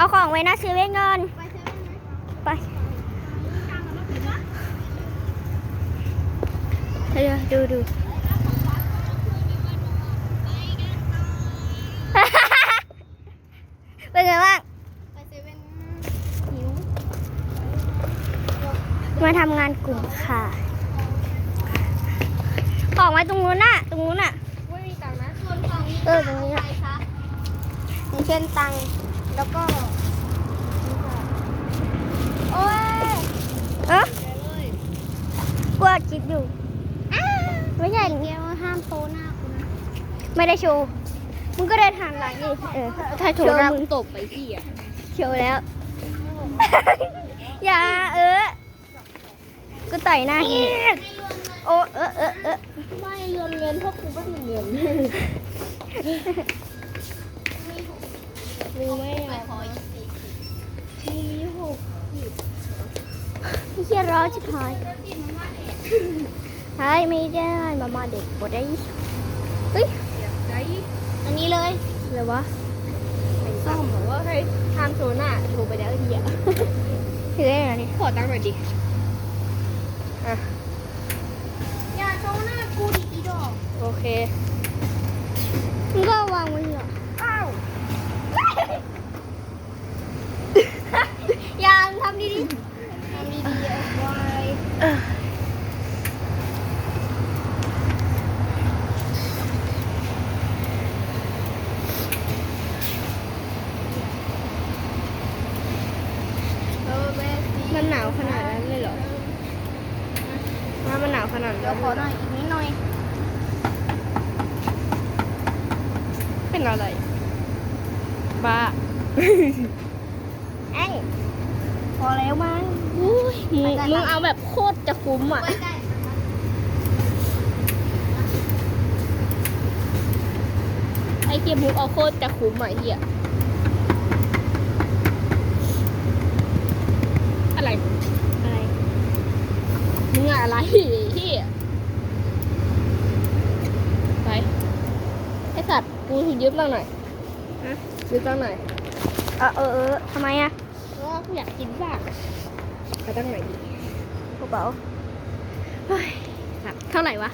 เอาของไว้หนะซื้อเว่นก่อนไปเซเว่นไหมไปตามมาแล้วไปวะเดี๋ยวดูดูเป็นไงบ้างไปเซเว่นหิวมาทำงานกลุ่มค่ะ ของไว้ตรงนู้นน่ะ ตรงนู้นน่ะไม่มีตังค์นะส่วนของนี้เออตรงนี้อะอะไรคะอย่างเช่นตังค์แล้วก็ โอ้ย เอ๊ะ ไปเลย กวดคลิปอยู่อ้าไม่ใช่ เดียวห้ามโตหน้าคุณนะ ไม่ได้โชว์ มึงก็เดินทางหลังนี่เออถ้าโชว์หน้ามึงตบไปที่อะโชว์แล้ว อย่าเออกูต่อยหน้าทีโอ้เออเออเออไม่เงินเงินพวกกูไม่มีเงินรู้ไหมอะมีหกพี่เชียร้อชิบหายใช่ไม่ได้มามาเด็กบดได้เฮ้ยใจ อันนี้เลยเลยวะไอ้ส้มบอกว่าให้ห้ามโชว์หน้าโชว์ไปแล้วทีอะถือได้เหรอเนี่ยขอตังค์หน่อยดิอะอย่าโชว์หน้ากูดิอีดอกโอเคมึงก็วางไว้เหรอ อ้าว อย่าทำดีดี ทำดีๆเอาไว้ เออแม่สิมันหนาวขนาดนั้นเลยเหรอว่ามันหนาวขนาดเดี๋ยนั้วนขอหน่อยอีกนิดหน่อย เป็นอะไร บ้าแอ้งพอแล้วมั้งอุ้ยมึงมึงเอาแบบโคตรจะคุ้มอะไว้ใกล้ไอ้เกมมุกเอาโคตรจะคุ้มอะเฮียอะไร อะไร มึง อะอะไรเฮียไปไอสัตว์กูยืมตังค์หน่อยยืมตังค์หน่อยเออเออเออทำไมอะเพราะว่ากูอยากกินบ้างเอาตังค์หน่อยดิกระเป๋าเฮ้ยครับเท่าไหร่วะ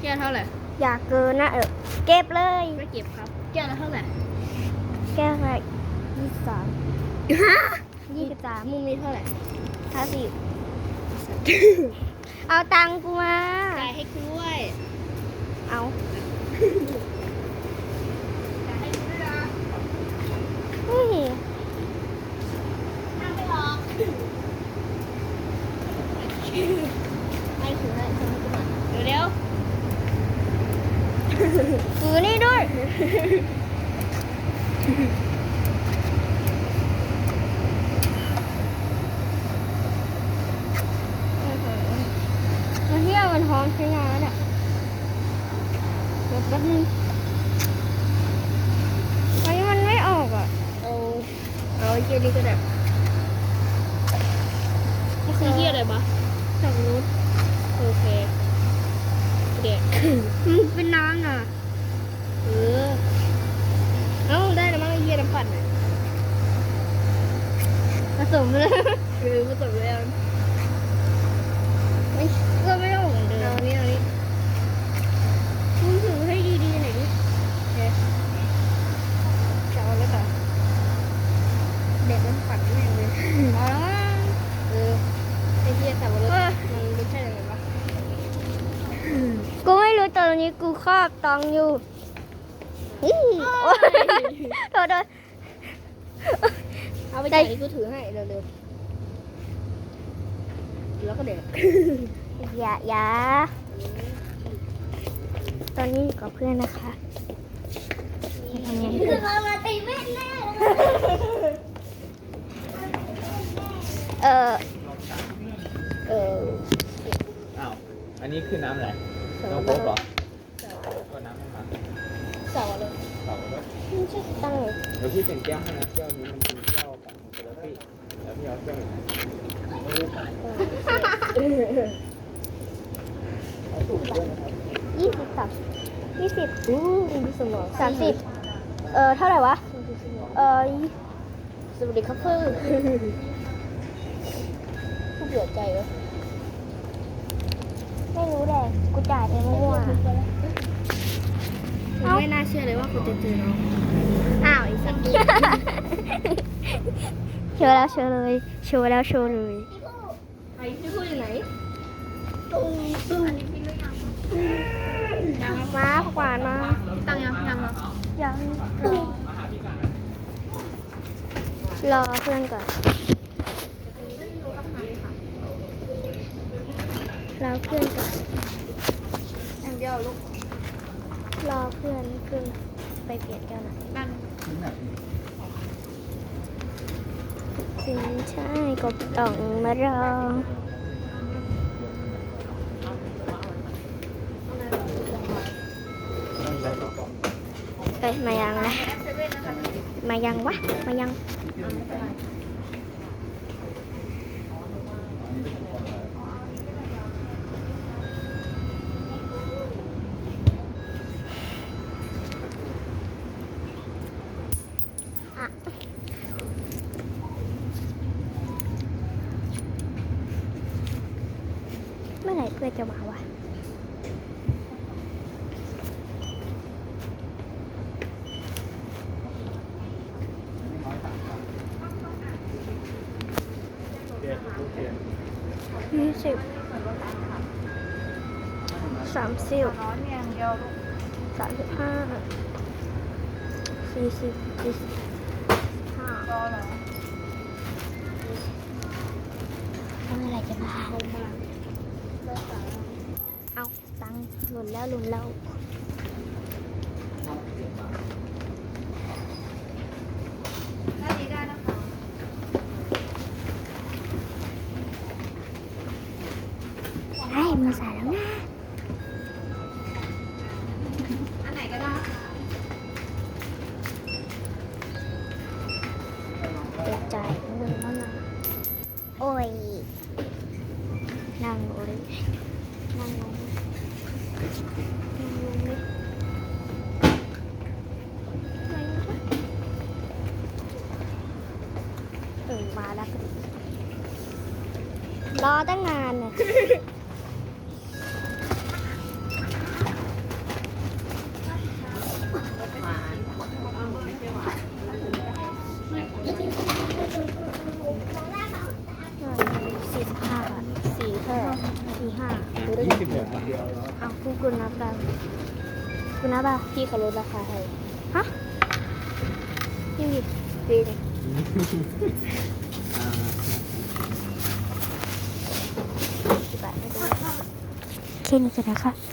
แก้วเท่าไหร่อยากเกินนะเออเก็บเลยไม่เก็บครับแก้วละเท่าไหร่แก้วละยี่สิบสามยี่สิบสามมึงมีเท่าไหร่ห้าสิบ เอาตังค์กูมาจ่ายให้กูด้วย เอาจ่ายให้กูด้วยนะเฮ้ยห้ามไปหรอกให้ถือให้ถือให้กูหน่อยเร็วถือนี่ด้วย มา เที่ยวมันท้องใช้งานแล้วเนี่ยเดี๋ยวแป๊บนึงอันนี้มันไม่ออกอะๆเอา เอาไอ้เกียนี้ก็ได้มันคือเกียอะไรปะสับรุดโอเคเด็ก มันเป็นน้ำน่ะ เออ เอ้าได้แล้วมั้งไอ้เกียน้ำปั่นน่ะ ผสมเลย เออผสมแล้ว ไม่ก็ไม่ออกเหมือนเดิ เอา ม อันนี้เอาอันนี้ มึงถือให้ดีๆหน่อยดิ โอเคจะเอาแล้วต่อเด็กมันปั่นแม่งเลย อ๋อ เออไอ้เกียสับปะรดมันรสชาติยังไงวะ กูไม่รู้แต่ต อนนี้กูครอบตองอยู่อื้อโอ๊ยโทษโทษเอาไปจ่ายที่กูถือให้เร็วๆแล้วก็เด็กอย่าอย่าตอนนี้อยู่กับเพื่อนนะคะทำงานคือเรามาตีเว้นแน่เออเอออ้าว อันนี้คือน้ำอะไรน้ำโค้กเหรอก็น้ำมันมา สาวเลยเปล่าแล้วไม่ใช่ตังค์เดี๋ยวพี่เป็นแก้วให้นะแก้วนี้มันเป็นแก้วของเซเลฟี่แล้วพี่เอาแก้วไหนเอาสูตรด้วยนะครับยี่สิบสามยี่สิบอู้ดูสมองสามสิบเออเท่าไหร่วะ เออวัสดีครับเพื่อนผู้เบื่อใจวะไม่รู้แหละกูจ่ายเองมั่ว ผมไม่น่าเชื่อเลยว่าคุณจะเจอน้องอ้าวไอ้สักทีโชว์แล้วโชว์เลยโชว์แล้วโชว์เลยไอ้พี่พูดอยู่ไหนมาขวานมาตังยังยังเหรอยังรอเพื่อนก่อนรอเพื่อนก่อนอย่างเดียวลูก รอเพื่อนเพื่อนไปเปลี่ยนแก้วหน่อยนั่นถึงใช่ก็ต้องมารอเอ้ยมายังนะมายังวะ มายังเมื่ พื่อจะมาวะยี่สิบสามสิบสามสิบห้าสี่สิบสี่สิบห้าอเหรอเมื่อไรจะมา เอาตังหล่นแล้วหล่นแล้ว น่าดีได้นะคะ ไอ้มาใส่แล้วนะ อันไหนก็ได้ เด็กจ่ายเงินมาหน่อยโอ้ยนั่งโอ้ยนั่งลงนั่งลงเลยไม่รู้ปะเออมาแล้วพอดี รอตั้งนานเนี่ยสี่สิบห้าบาทสี่เท่าไหร่สี่ห้าหรือได้ยี่สิบหกบาทเอาคุณคุณนับกันคุณนับอะพี่เขาลดราคาให้ฮะยี่สิบจริงสิ แค่นี้กันนะคะ